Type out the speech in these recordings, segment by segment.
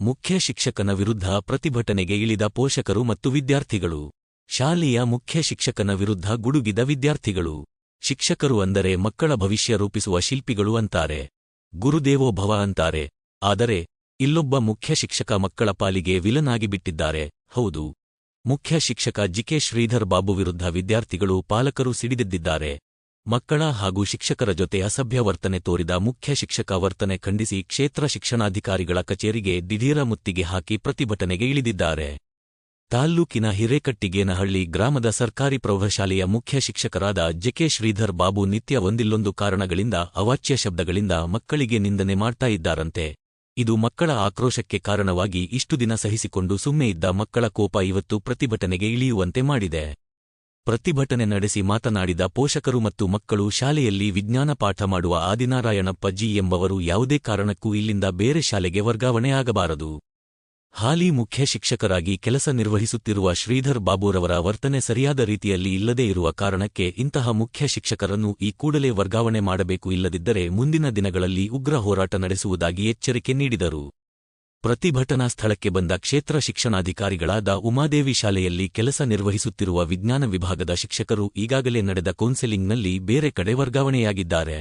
ಮುಖ್ಯ ಶಿಕ್ಷಕನ ವಿರುದ್ಧ ಪ್ರತಿಭಟನೆಗೆ ಇಳಿದ ಪೋಷಕರು ಮತ್ತು ವಿದ್ಯಾರ್ಥಿಗಳು. ಶಾಲೆಯ ಮುಖ್ಯ ಶಿಕ್ಷಕನ ವಿರುದ್ಧ ಗುಡುಗಿದ ವಿದ್ಯಾರ್ಥಿಗಳು. ಶಿಕ್ಷಕರು ಅಂದರೆ ಮಕ್ಕಳ ಭವಿಷ್ಯ ರೂಪಿಸುವ ಶಿಲ್ಪಿಗಳು ಅಂತಾರೆ. ಗುರುದೇವೋ ಭವ ಅಂತಾರೆ. ಆದರೆ, ಇಲ್ಲೊಬ್ಬ ಮುಖ್ಯ ಶಿಕ್ಷಕ ಮಕ್ಕಳ ಪಾಲಿಗೆ ವಿಲನಾಗಿ ಬಿಟ್ಟಿದ್ದಾರೆ. ಹೌದು. ಮುಖ್ಯ ಶಿಕ್ಷಕ ಜಿಕೆ ಶ್ರೀಧರ್ ಬಾಬು ವಿರುದ್ಧ ವಿದ್ಯಾರ್ಥಿಗಳು ಪಾಲಕರು ಸಿಡಿದೆದ್ದಿದ್ದಾರೆ. ಮಕ್ಕಳ ಹಾಗೂ ಶಿಕ್ಷಕರ ಜೊತೆ ಅಸಭ್ಯ ವರ್ತನೆ ತೋರಿದ ಮುಖ್ಯ ಶಿಕ್ಷಕ ವರ್ತನೆ ಖಂಡಿಸಿ ಕ್ಷೇತ್ರ ಶಿಕ್ಷಣಾಧಿಕಾರಿಗಳ ಕಚೇರಿಗೆ ದಿಢೀರ ಮುತ್ತಿಗೆ ಹಾಕಿ ಪ್ರತಿಭಟನೆಗೆ ಇಳಿದಿದ್ದಾರೆ. ತಾಲ್ಲೂಕಿನ ಹಿರೇಕಟ್ಟಿಗೇನಹಳ್ಳಿ ಗ್ರಾಮದ ಸರ್ಕಾರಿ ಪ್ರೌಢಶಾಲೆಯ ಮುಖ್ಯ ಶಿಕ್ಷಕರಾದ ಜೆಕೆ ಶ್ರೀಧರ್ ಬಾಬು ನಿತ್ಯ ಒಂದಿಲ್ಲೊಂದು ಕಾರಣಗಳಿಂದ ಅವಾಚ್ಯ ಶಬ್ದಗಳಿಂದ ಮಕ್ಕಳಿಗೆ ನಿಂದನೆ ಮಾಡ್ತಾ ಇದ್ದಾರಂತೆ. ಇದು ಮಕ್ಕಳ ಆಕ್ರೋಶಕ್ಕೆ ಕಾರಣವಾಗಿ ಇಷ್ಟು ದಿನ ಸಹಿಸಿಕೊಂಡು ಸುಮ್ಮೆ ಇದ್ದ ಮಕ್ಕಳ ಕೋಪ ಇವತ್ತು ಪ್ರತಿಭಟನೆಗೆ ಇಳಿಯುವಂತೆ ಮಾಡಿದೆ. ಪ್ರತಿಭಟನೆ ನಡೆಸಿ ಮಾತನಾಡಿದ ಪೋಷಕರು ಮತ್ತು ಮಕ್ಕಳು ಶಾಲೆಯಲ್ಲಿ ವಿಜ್ಞಾನ ಪಾಠ ಮಾಡುವ ಆದಿನಾರಾಯಣಪ್ಪ ಜಿ ಎಂಬವರು ಯಾವುದೇ ಕಾರಣಕ್ಕೂ ಇಲ್ಲಿಂದ ಬೇರೆ ಶಾಲೆಗೆ ವರ್ಗಾವಣೆಯಾಗಬಾರದು. ಹಾಲಿ ಮುಖ್ಯ ಶಿಕ್ಷಕರಾಗಿ ಕೆಲಸ ನಿರ್ವಹಿಸುತ್ತಿರುವ ಶ್ರೀಧರ್ ಬಾಬುರವರ ವರ್ತನೆ ಸರಿಯಾದ ರೀತಿಯಲ್ಲಿ ಇಲ್ಲದೇ ಇರುವ ಕಾರಣಕ್ಕೆ ಇಂತಹ ಮುಖ್ಯ ಶಿಕ್ಷಕರನ್ನು ಈ ಕೂಡಲೇ ವರ್ಗಾವಣೆ ಮಾಡಬೇಕು ಇಲ್ಲದಿದ್ದರೆ ಮುಂದಿನ ದಿನಗಳಲ್ಲಿ ಉಗ್ರ ಹೋರಾಟ ನಡೆಸುವುದಾಗಿ ಎಚ್ಚರಿಕೆ ನೀಡಿದರು. ಪ್ರತಿಭಟನಾ ಸ್ಥಳಕ್ಕೆ ಬಂದ ಕ್ಷೇತ್ರ ಶಿಕ್ಷಣಾಧಿಕಾರಿಗಳಾದ ಉಮಾದೇವಿ ಶಾಲೆಯಲ್ಲಿ ಕೆಲಸ ನಿರ್ವಹಿಸುತ್ತಿರುವ ವಿಜ್ಞಾನ ವಿಭಾಗದ ಶಿಕ್ಷಕರು ಈಗಾಗಲೇ ನಡೆದ ಕೌನ್ಸೆಲಿಂಗ್ನಲ್ಲಿ ಬೇರೆ ಕಡೆ ವರ್ಗಾವಣೆಯಾಗಿದ್ದಾರೆ.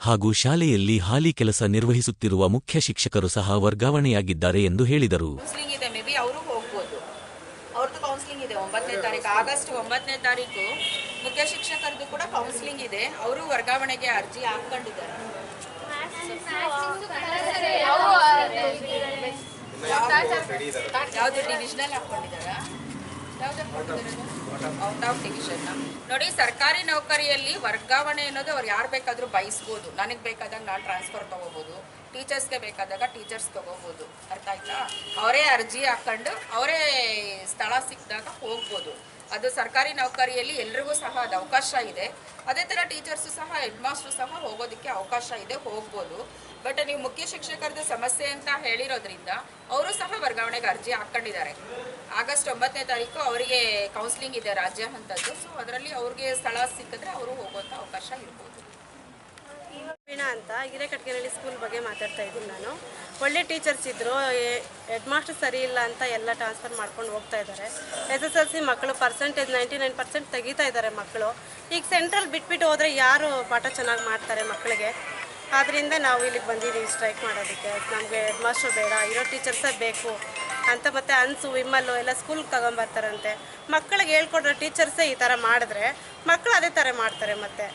ಹಾಗೂ ಶಾಲೆಯಲ್ಲಿ ಹಾಲಿ ಕೆಲಸ ನಿರ್ವಹಿಸುತ್ತಿರುವ ಮುಖ್ಯ ಶಿಕ್ಷಕರು ಸಹ ವರ್ಗಾವಣೆಯಾಗಿದ್ದಾರೆ ಎಂದು ಹೇಳಿದರು. ಮುಖ್ಯ ಶಿಕ್ಷಕರದ್ದು ಕೂಡ ಕೌನ್ಸಿಲಿಂಗ್ ಇದೆ. ಅವರು ವರ್ಗಾವಣೆಗೆ ಅರ್ಜಿ ಹಾಕೊಂಡಿದ್ದಾರೆ ಡಿವಿಷನಲ್ ಔಟ್ ಆಫ್ ಡಿವಿಷನ್ ನೋಡಿ, ಸರ್ಕಾರಿ ನೌಕರಿಯಲ್ಲಿ ವರ್ಗಾವಣೆ ಅನ್ನೋದು ಅವ್ರು ಯಾರು ಬೇಕಾದರೂ ಬಯಸ್ಬೋದು. ನನಗೆ ಬೇಕಾದಾಗ ನಾನು ಟ್ರಾನ್ಸ್ಫರ್ ತೊಗೋಬೋದು. ಟೀಚರ್ಸ್ಗೆ ಬೇಕಾದಾಗ ಟೀಚರ್ಸ್ ತಗೋಬಹುದು ಅರ್ಥ ಆಯ್ತಾ? ಅವರೇ ಅರ್ಜಿ ಹಾಕೊಂಡು ಅವರೇ ಸ್ಥಳ ಸಿಕ್ಕಿದಾಗ ಹೋಗ್ಬೋದು. ಅದು ಸರ್ಕಾರಿ ನೌಕರಿಯಲ್ಲಿ ಎಲ್ರಿಗೂ ಸಹ ಅದು ಅವಕಾಶ ಇದೆ. ಅದೇ ಥರ ಟೀಚರ್ಸು ಸಹ, ಹೆಡ್ ಮಾಸ್ಟ್ರು ಸಹ ಹೋಗೋದಕ್ಕೆ ಅವಕಾಶ ಇದೆ, ಹೋಗ್ಬೋದು. ಬಟ್ ನೀವು ಮುಖ್ಯ ಶಿಕ್ಷಕರದ ಸಮಸ್ಯೆ ಅಂತ ಹೇಳಿರೋದ್ರಿಂದ ಅವರು ಸಹ ವರ್ಗಾವಣೆಗೆ ಅರ್ಜಿ ಹಾಕ್ಕೊಂಡಿದ್ದಾರೆ. ಆಗಸ್ಟ್ ಒಂಬತ್ತನೇ ತಾರೀಕು ಅವರಿಗೆ ಕೌನ್ಸಿಲಿಂಗ್ ಇದೆ ರಾಜ್ಯ ಹಂತದ್ದು. ಸೊ ಅದರಲ್ಲಿ ಅವ್ರಿಗೆ ಸ್ಥಳ ಸಿಕ್ಕಿದ್ರೆ ಅವರು ಹೋಗುವಂಥ ಅವಕಾಶ ಇರ್ಬೋದು. ಅಂತ ಹಿರೇಕಟ್ಗೆನಹಳ್ಳಿ ಸ್ಕೂಲ್ ಬಗ್ಗೆ ಮಾತಾಡ್ತಾ ಇದ್ದೀನಿ ನಾನು. ಒಳ್ಳೆ ಟೀಚರ್ಸ್ ಇದ್ದರು ಹೆಡ್ ಮಾಸ್ಟರ್ ಸರಿ ಇಲ್ಲ ಅಂತ ಎಲ್ಲ ಟ್ರಾನ್ಸ್ಫರ್ ಮಾಡ್ಕೊಂಡು ಹೋಗ್ತಾ ಇದ್ದಾರೆ ಎಸ್ ಎಸ್ ಎಲ್ ಸಿ ಮಕ್ಕಳು ಪರ್ಸೆಂಟೇಜ್ ನೈಂಟಿ ನೈನ್ ಪರ್ಸೆಂಟ್ ತೆಗಿತಾ ಇದ್ದಾರೆ ಮಕ್ಕಳು. ಈಗ ಸೆಂಟ್ರಲ್ ಬಿಟ್ಬಿಟ್ಟು ಹೋದರೆ ಯಾರು ಪಾಠ ಚೆನ್ನಾಗಿ ಮಾಡ್ತಾರೆ ಮಕ್ಕಳಿಗೆ? ಆದ್ದರಿಂದ ನಾವು ಇಲ್ಲಿಗೆ ಬಂದಿದ್ದೀವಿ ಸ್ಟ್ರೈಕ್ ಮಾಡೋದಕ್ಕೆ. ನಮಗೆ ಹೆಡ್ ಮಾಸ್ಟರ್ ಬೇಡ ಇರೋ ಟೀಚರ್ಸೇ ಬೇಕು ಅಂತ ಮತ್ತೆ ಅನ್ಸು ವಿಮಲ್ಲು ಎಲ್ಲ ಸ್ಕೂಲ್ಗೆ ತಗೊಂಬರ್ತಾರಂತೆ. ಮಕ್ಕಳಿಗೆ ಹೇಳ್ಕೊಡ್ರೋ ಟೀಚರ್ಸೇ ಈ ಥರ ಮಾಡಿದ್ರೆ ಮಕ್ಕಳು ಅದೇ ಥರ ಮಾಡ್ತಾರೆ ಮತ್ತೆ.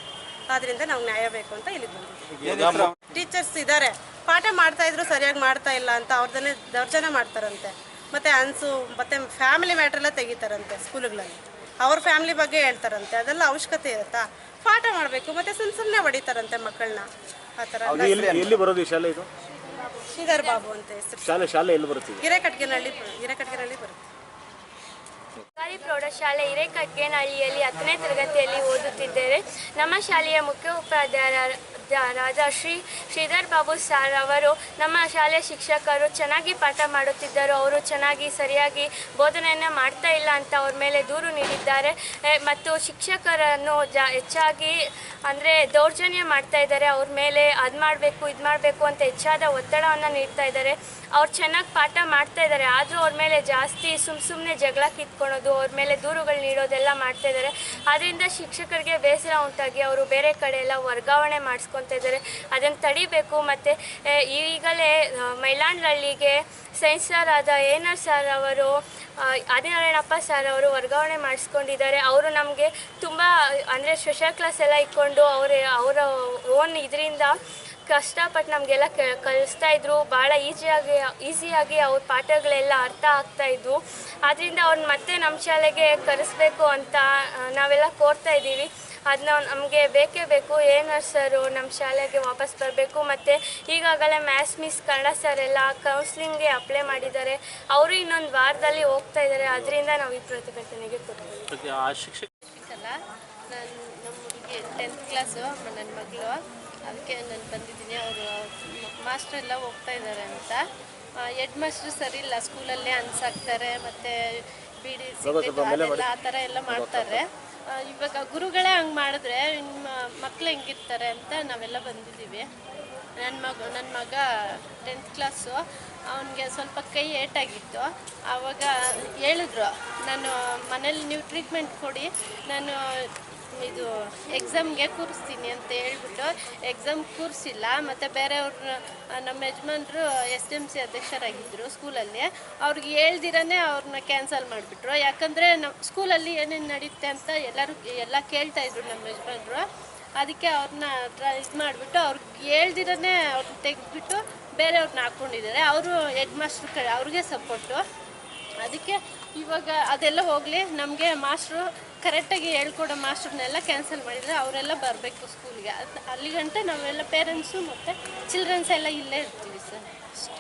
ಆದ್ದರಿಂದ ನಾವು ನ್ಯಾಯ ಬೇಕು ಅಂತ ಇಲ್ಲಿಗೆ ಬಂದಿದ್ದೀವಿ ಟೀಚರ್ಸ್ ಇದ್ದಾರೆ ಪಾಠ ಮಾಡ್ತಾ ಇದ್ರು ಸರಿಯಾಗಿ ಮಾಡ್ತಾ ಇಲ್ಲ ಅಂತ ಅವ್ರದನ್ನೇ ದೌರ್ಜನ್ಯ ಮಾಡ್ತಾರಂತೆ. ಮತ್ತೆ ಅನ್ಸು ಮತ್ತೆ ಫ್ಯಾಮಿಲಿ ಮ್ಯಾಟ್ರೆಲ್ಲ ತೆಗಿತಾರಂತೆ ಸ್ಕೂಲ್ಗಳಲ್ಲಿ. ಅವ್ರ ಫ್ಯಾಮಿಲಿ ಬಗ್ಗೆ ಹೇಳ್ತಾರಂತೆ. ಅದೆಲ್ಲ ಅವಶ್ಯಕತೆ ಇರುತ್ತಾ? ಪಾಠ ಮಾಡಬೇಕು ಮತ್ತೆ ಸುಮ್ಮನೆ ಸುಮ್ಮನೆ ಹೊಡಿತಾರಂತೆ ಮಕ್ಕಳನ್ನ ಆ ಥರ ಅದು ಎಲ್ಲಿ ಎಲ್ಲಿ ಬರೋದು ಶಾಲೆ ಇದು? ಶ್ರೀಧರ್ ಬಾಬು ಅಂತ ಹೆಸರು. ಶಾಲೆ ಶಾಲೆ ಎಲ್ಲಿ ಬರುತ್ತೆ? ಹಿರೇಕಟ್ಗೆನಹಳ್ಳಿ ಹಿರೇಕಟ್ಗೆನಹಳ್ಳಿ ಬರುತ್ತೆ. ಸರ್ಕಾರಿ ಪ್ರೌಢಶಾಲೆ ಹಿರೇಕಟ್ಗೆನಹಳ್ಳಿಯಲ್ಲಿ ಹತ್ತನೇ ತರಗತಿಯಲ್ಲಿ ಓದುತ್ತಿದ್ದೇವೆ. ನಮ್ಮ ಶಾಲೆಯ ಉಪಾಧ್ಯಾಯರಾದ ಶ್ರೀ ಶ್ರೀಧರ್ ಬಾಬು ಸರ್ ಅವರು, ನಮ್ಮ ಶಾಲೆಯ ಶಿಕ್ಷಕರು ಚೆನ್ನಾಗಿ ಪಾಠ ಮಾಡುತ್ತಿದ್ದರು. ಅವರು ಚೆನ್ನಾಗಿ ಸರಿಯಾಗಿ ಬೋಧನೆಯನ್ನು ಮಾಡ್ತಾ ಇಲ್ಲ ಅಂತ ಅವ್ರ ಮೇಲೆ ದೂರು ನೀಡಿದ್ದಾರೆ. ಮತ್ತು ಶಿಕ್ಷಕರನ್ನು ಜಾ, ಹೆಚ್ಚಾಗಿ ಅಂದರೆ ದೌರ್ಜನ್ಯ ಮಾಡ್ತಾ ಇದ್ದಾರೆ. ಅವ್ರ ಮೇಲೆ ಅದು ಮಾಡಬೇಕು, ಇದು ಮಾಡಬೇಕು ಅಂತ ಹೆಚ್ಚಾದ ಒತ್ತಡವನ್ನು ನೀಡ್ತಾ ಇದ್ದಾರೆ. ಅವ್ರು ಚೆನ್ನಾಗಿ ಪಾಠ ಮಾಡ್ತಾ ಇದ್ದಾರೆ. ಆದರೂ ಅವ್ರ ಮೇಲೆ ಜಾಸ್ತಿ ಸುಮ್ಮ ಸುಮ್ಮನೆ ಜಗಳ ಕಿತ್ಕೊಳೋದು, ಅವ್ರ ಮೇಲೆ ದೂರುಗಳು ನೀಡೋದೆಲ್ಲ ಮಾಡ್ತಾ ಇದ್ದಾರೆ. ಅದರಿಂದ ಶಿಕ್ಷಕರಿಗೆ ಬೇಸರ ಉಂಟಾಗಿ ಅವರು ಬೇರೆ ಕಡೆ ಎಲ್ಲ ವರ್ಗಾವಣೆ ಮಾಡಿಸ್ಕೊತಾ ಇದ್ದಾರೆ. ಅದನ್ನು ತಡಿಬೇಕು ಮತ್ತು ಈಗಲೇ ಮೈಲಾಂಡ್ಲಳ್ಳಿಗೆ ಸೈನ್ಸ್ ಸರ್ ಆದ ಏನರ್ ಸರ್ ಅವರು ಆದಿನಾರಾಯಣಪ್ಪ ಸರ್ ಅವರು ವರ್ಗಾವಣೆ ಮಾಡಿಸ್ಕೊಂಡಿದ್ದಾರೆ. ಅವರು ನಮಗೆ ತುಂಬ, ಅಂದರೆ ಸ್ಪೆಷಲ್ ಕ್ಲಾಸ್ ಎಲ್ಲ ಇಟ್ಕೊಂಡು ಅವರ ಅವರ ಓನ್ ಇದರಿಂದ ಕಷ್ಟಪಟ್ಟು ನಮಗೆಲ್ಲ ಕಲಿಸ್ತಾ ಇದ್ರು. ಭಾಳ ಈಸಿಯಾಗಿ ಈಸಿಯಾಗಿ ಅವ್ರ ಪಾಠಗಳೆಲ್ಲ ಅರ್ಥ ಆಗ್ತಾ ಇದ್ವು. ಆದ್ದರಿಂದ ಅವ್ರನ್ನ ಮತ್ತೆ ನಮ್ಮ ಶಾಲೆಗೆ ಕರೆಸ್ಬೇಕು ಅಂತ ನಾವೆಲ್ಲ ಕೋರ್ತಾ ಇದ್ದೀವಿ. ಅದನ್ನ ನಮಗೆ ಬೇಕೇ ಬೇಕು. ಏನರ್ ಸರ್ ನಮ್ಮ ಶಾಲೆಗೆ ವಾಪಸ್ ಬರಬೇಕು. ಮತ್ತು ಈಗಾಗಲೇ ಮ್ಯಾಥ್ಸ್ ಮಿಸ್ ಕನ್ನಡ ಸರ್ ಎಲ್ಲ ಕೌನ್ಸ್ಲಿಂಗ್ಗೆ ಅಪ್ಲೈ ಮಾಡಿದ್ದಾರೆ. ಅವರು ಇನ್ನೊಂದು ವಾರದಲ್ಲಿ ಹೋಗ್ತಾ ಇದ್ದಾರೆ. ಅದರಿಂದ ನಾವು ಈ ಪ್ರತಿಭಟನೆಗೆ ಕೊಡ್ತೀವಿ. ಆ ಶಿಕ್ಷಕ ಅಲ್ಲ ನಾನು ನಮ್ಮ ಹುಡುಗಿ ಟೆಂತ್ ಕ್ಲಾಸು ನನ್ನ ಮಗಳು. ಅದಕ್ಕೆ ನಾನು ಬಂದಿದ್ದೀನಿ. ಅವರು ಮಾಸ್ಟ್ರ್ ಎಲ್ಲ ಹೋಗ್ತಾ ಇದ್ದಾರೆ ಅಂತ. ಹೆಡ್ ಮಾಸ್ಟ್ರು ಸರಿ ಇಲ್ಲ ಸ್ಕೂಲಲ್ಲೇ ಅನ್ಸಾಕ್ತಾರೆ. ಮತ್ತು ಬಿಡಿ ಅದೆಲ್ಲ ಆ ಥರ ಎಲ್ಲ ಮಾಡ್ತಾರೆ. ಇವಾಗ ಗುರುಗಳೇ ಹಂಗ್ ಮಾಡಿದ್ರೆ ನಿಮ್ಮ ಮಕ್ಳು ಹೆಂಗಿರ್ತಾರೆ ಅಂತ ನಾವೆಲ್ಲ ಬಂದಿದ್ದೀವಿ. ನನ್ನ ಮಗ ನನ್ನ ಮಗ ಟೆಂತ್ ಕ್ಲಾಸು ಅವನಿಗೆ ಸ್ವಲ್ಪ ಕೈ ಏಟಾಗಿತ್ತು ಆವಾಗ ಹೇಳಿದ್ರು ನಾನು ಮನೇಲಿ ನೀವು ಟ್ರೀಟ್ಮೆಂಟ್ ಕೊಡಿ ನಾನು ಇದು ಎಕ್ಸಾಮ್ಗೆ ಕೂರಿಸ್ತೀನಿ ಅಂತ ಹೇಳ್ಬಿಟ್ಟು ಎಕ್ಸಾಮ್ ಕೂರಿಸಿಲ್ಲ. ಮತ್ತು ಬೇರೆಯವ್ರನ್ನ ನಮ್ಮ ಯಜಮಾನ್ರು ಎಸ್ ಡಿ ಎಂ ಸಿ ಅಧ್ಯಕ್ಷರಾಗಿದ್ದರು ಸ್ಕೂಲಲ್ಲಿ. ಅವ್ರಿಗೆ ಹೇಳ್ದಿರೇ ಅವ್ರನ್ನ ಕ್ಯಾನ್ಸಲ್ ಮಾಡಿಬಿಟ್ರು. ಯಾಕಂದರೆ ನಮ್ಮ ಸ್ಕೂಲಲ್ಲಿ ಏನೇನು ನಡೆಯುತ್ತೆ ಅಂತ ಎಲ್ಲರೂ, ಎಲ್ಲ ಕೇಳ್ತಾ ಇದ್ರು ನಮ್ಮ ಯಜಮಾನ್ರು. ಅದಕ್ಕೆ ಅವ್ರನ್ನ ಇದು ಮಾಡಿಬಿಟ್ಟು ಅವ್ರಿಗೆ ಹೇಳ್ದಿರೇ ಅವ್ರನ್ನ ತೆಗೆದ್ಬಿಟ್ಟು ಬೇರೆಯವ್ರನ್ನ ಹಾಕ್ಕೊಂಡಿದ್ದಾರೆ. ಅವರು ಹೆಡ್ ಮಾಸ್ಟ್ರ್ ಕಡೆ ಅವ್ರಿಗೆ ಸಪೋರ್ಟು. ಅದಕ್ಕೆ ಇವಾಗ ಅದೆಲ್ಲ ಹೋಗಲಿ. ನಮಗೆ ಮಾಸ್ಟ್ರು ಕರೆಕ್ಟಾಗಿ ಹೇಳ್ಕೊಡೋ ಮಾಸ್ಟರ್ನೆಲ್ಲ ಕ್ಯಾನ್ಸಲ್ ಮಾಡಿದರೆ ಅವರೆಲ್ಲ ಬರಬೇಕು ಸ್ಕೂಲಿಗೆ ಅದು ಅಲ್ಲಿಗಂಟ ನಾವೆಲ್ಲ ಪೇರೆಂಟ್ಸು ಮತ್ತು ಚಿಲ್ಡ್ರನ್ಸ್ ಎಲ್ಲ ಇಲ್ಲೇ ಇರ್ತೀವಿ ಸರ್. ಅಷ್ಟೇ.